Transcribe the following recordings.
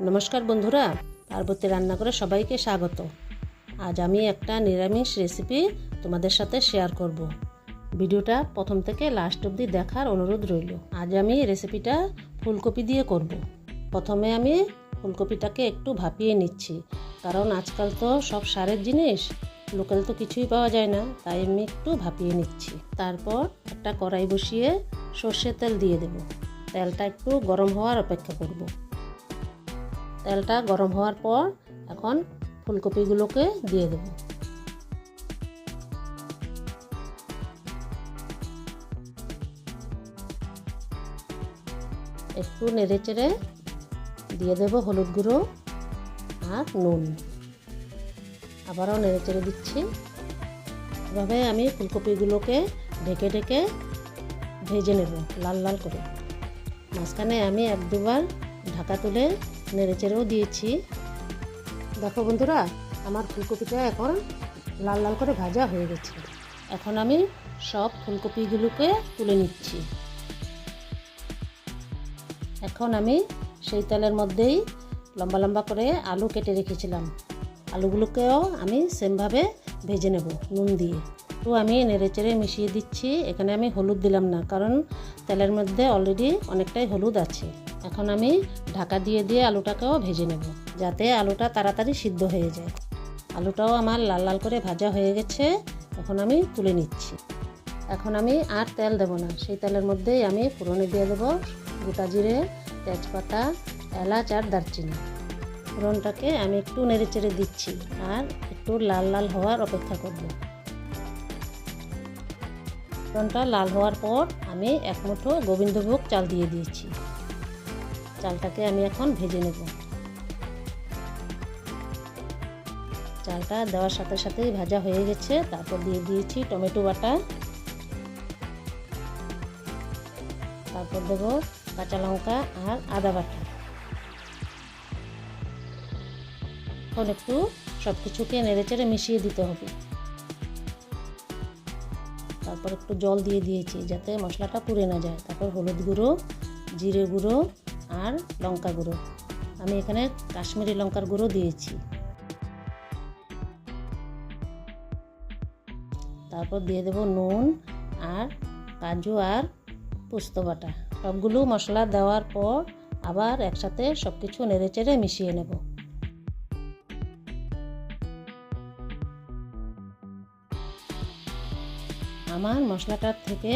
নমস্কার বন্ধুরা, পার্বতী রান্না করে সবাইকে স্বাগত। আজ আমি একটা নিরামিষ রেসিপি তোমাদের সাথে শেয়ার করব। ভিডিওটা প্রথম থেকে লাস্ট অবধি দেখার অনুরোধ রইল। আজ আমি রেসিপিটা ফুলকপি দিয়ে করব। প্রথমে আমি ফুলকপিটাকে একটু ভাপিয়ে নিচ্ছি। কারণ আজকাল তো সব সারের জিনিস লোকাল তো কিছুই পাওয়া যায় না, তাই আমি একটু ভাপিয়ে নিচ্ছি। তারপর একটা কড়াই বসিয়ে সর্ষের তেল দিয়ে দেব। তেলটা একটু গরম হওয়ার অপেক্ষা করব। তেলটা গরম হওয়ার পর এখন ফুলকপিগুলোকে দিয়ে দেব। একটু নেড়ে চেড়ে দিয়ে দেব হলুদ গুঁড়ো আর নুন। আবারও নেড়ে চেড়ে দিচ্ছি। এভাবে আমি ফুলকপিগুলোকে ঢেকে ঢেকে ভেজে নেব লাল লাল করে। মাঝখানে আমি এক দুবার ঢাকা তুলে নেড়ে চেড়েও দিয়েছি। দেখো বন্ধুরা, আমার ফুলকপিটা এখন লাল লাল করে ভাজা হয়ে গেছে। এখন আমি সব ফুলকপিগুলোকে তুলে নিচ্ছি। এখন আমি সেই তেলের মধ্যেই লম্বা লম্বা করে আলু কেটে রেখেছিলাম। আলুগুলোকেও আমি সেমভাবে ভেজে নেব নুন দিয়ে। তো আমি নেড়ে চেড়ে মিশিয়ে দিচ্ছি। এখানে আমি হলুদ দিলাম না, কারণ তেলের মধ্যে অলরেডি অনেকটাই হলুদ আছে। এখন আমি ঢাকা দিয়ে দিয়ে আলুটাকেও ভেজে নেব, যাতে আলুটা তাড়াতাড়ি সিদ্ধ হয়ে যায়। আলুটাও আমার লাল লাল করে ভাজা হয়ে গেছে, এখন আমি তুলে নিচ্ছি। এখন আমি আর তেল দেব না, সেই তেলের মধ্যেই আমি ফোড়নে দিয়ে দেবো গোটা জিরে, তেজপাতা, এলাচ আর দারচিনি। ফোড়নটাকে আমি একটু নেড়ে চেড়ে দিচ্ছি আর একটু লাল লাল হওয়ার অপেক্ষা করব। ফোড়নটা লাল হওয়ার পর আমি এক মুঠো গোবিন্দভোগ চাল দিয়ে দিয়েছি। চালটাকে আমি এখন ভেজে নেব। চালটা দেওয়ার সাথে সাথেই ভাজা হয়ে গেছে। তারপর দিয়ে দিয়েছি টমেটো বাটা। তারপর দেবো কাঁচা লঙ্কা আর আদা বাটা। এখন একটু সব কিছুকে নেড়ে চেড়ে মিশিয়ে দিতে হবে। তারপর একটু জল দিয়ে দিয়েছি যাতে মশলাটা পুড়ে না যায়। তারপর হলুদ গুঁড়ো, জিরে গুঁড়ো আর লঙ্কা গুঁড়ো। আমি এখানে কাশ্মীরি লঙ্কার গুঁড়ো দিয়েছি। তারপর দিয়ে দেব নুন আর কাজু আর পোস্ত বাটা। সবগুলো মশলা দেওয়ার পর আবার একসাথে সব কিছু নেড়ে চেড়ে মিশিয়ে নেব। আমার মশলাটার থেকে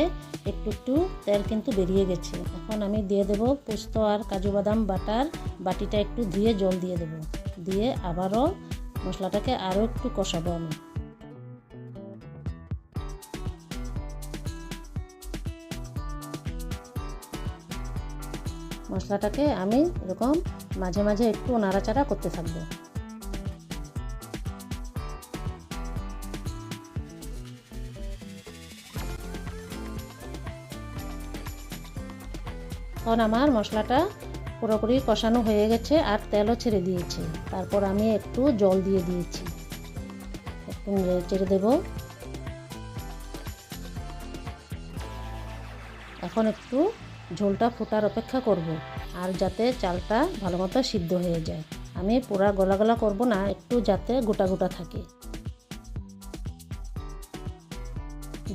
একটু একটু তেল কিন্তু বেরিয়ে গেছে। এখন আমি দিয়ে দেব পোস্ত আর কাজু বাদাম বাটার। বাটিটা একটু ধুয়ে জল দিয়ে দেব। দিয়ে আবারও মশলাটাকে আরও একটু কষাবো আমি। মশলাটাকে আমি এরকম মাঝে মাঝে একটু নাড়াচাড়া করতে থাকব। এখন আমার মশলাটা পুরোপুরি কষানো হয়ে গেছে আর তেলও ছেড়ে দিয়েছে। তারপর আমি একটু জল দিয়ে দিয়েছি। একটু চেড়ে দেব। এখন একটু ঝোলটা ফোটার অপেক্ষা করব আর যাতে চালটা ভালো মতো সিদ্ধ হয়ে যায়। আমি পুরা গলা গলা করব না, একটু যাতে গোটা গোটা থাকে।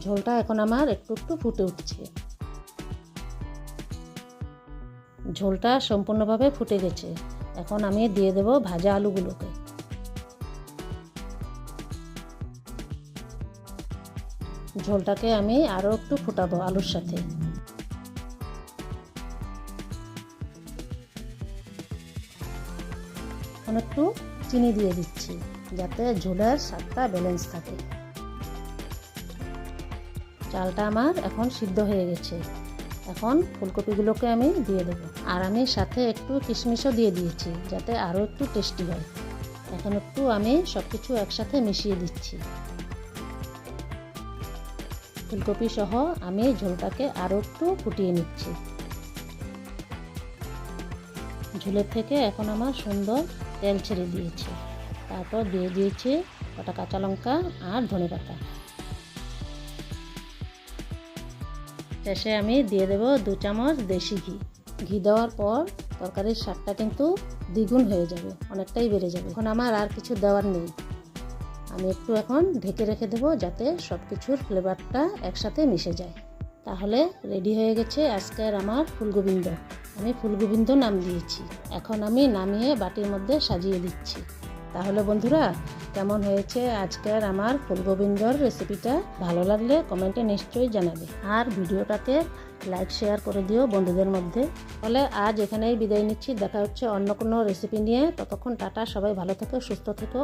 ঝোলটা এখন আমার একটু একটু ফুটে উঠছে। ঝোলটা সম্পূর্ণভাবে ফুটে গেছে। এখন আমি দিয়ে দেব ভাজা আলুগুলোকে। ঝোলটাকে আমি আরও একটু ফুটাবো আলুর সাথে। একটু চিনি দিয়ে দিচ্ছি, যাতে ঝোলের স্বাদটা ব্যালেন্স থাকে। চালটা আমার এখন সিদ্ধ হয়ে গেছে। এখন ফুলকপিগুলোকে আমি দিয়ে দেবো। আর আমি সাথে একটু কিশমিশও দিয়ে দিয়েছি, যাতে আরও একটু টেস্টি হয়। এখন একটু আমি সব কিছু একসাথে মিশিয়ে দিচ্ছি। ফুলকপি সহ আমি ঝোলটাকে আরও একটু ফুটিয়ে নিচ্ছি। ঝোলের থেকে এখন আমার সুন্দর তেল ছেড়ে দিয়েছে। তারপর দিয়ে দিয়েছি কটা কাঁচা লঙ্কা আর ধনে পাতা। শেষে আমি দিয়ে দেব দু চামচ দেশি ঘি। ঘি দেওয়ার পর তরকারির স্বাদটা কিন্তু দ্বিগুণ হয়ে যাবে, অনেকটাই বেড়ে যাবে। এখন আমার আর কিছু দেওয়ার নেই। আমি একটু এখন ঢেকে রেখে দেবো যাতে সব কিছুর ফ্লেভারটা একসাথে মিশে যায়। তাহলে রেডি হয়ে গেছে আজকের আমার ফুলগোবিন্দ। আমি ফুলগোবিন্দ নাম দিয়েছি। এখন আমি নামিয়ে বাটির মধ্যে সাজিয়ে দিচ্ছি। তাহলে বন্ধুরা, কেমন হয়েছে আজকের আমার ফুলগোবিন্দর রেসিপিটা ভালো লাগলে কমেন্টে নিশ্চয়ই জানাবে। আর ভিডিওটাকে লাইক শেয়ার করে দিও বন্ধুদের মধ্যে। ফলে আজ এখানেই বিদায় নিচ্ছি। দেখা হচ্ছে অন্য কোনো রেসিপি নিয়ে। ততক্ষণ টাটা, সবাই ভালো থেকো, সুস্থ থেকো।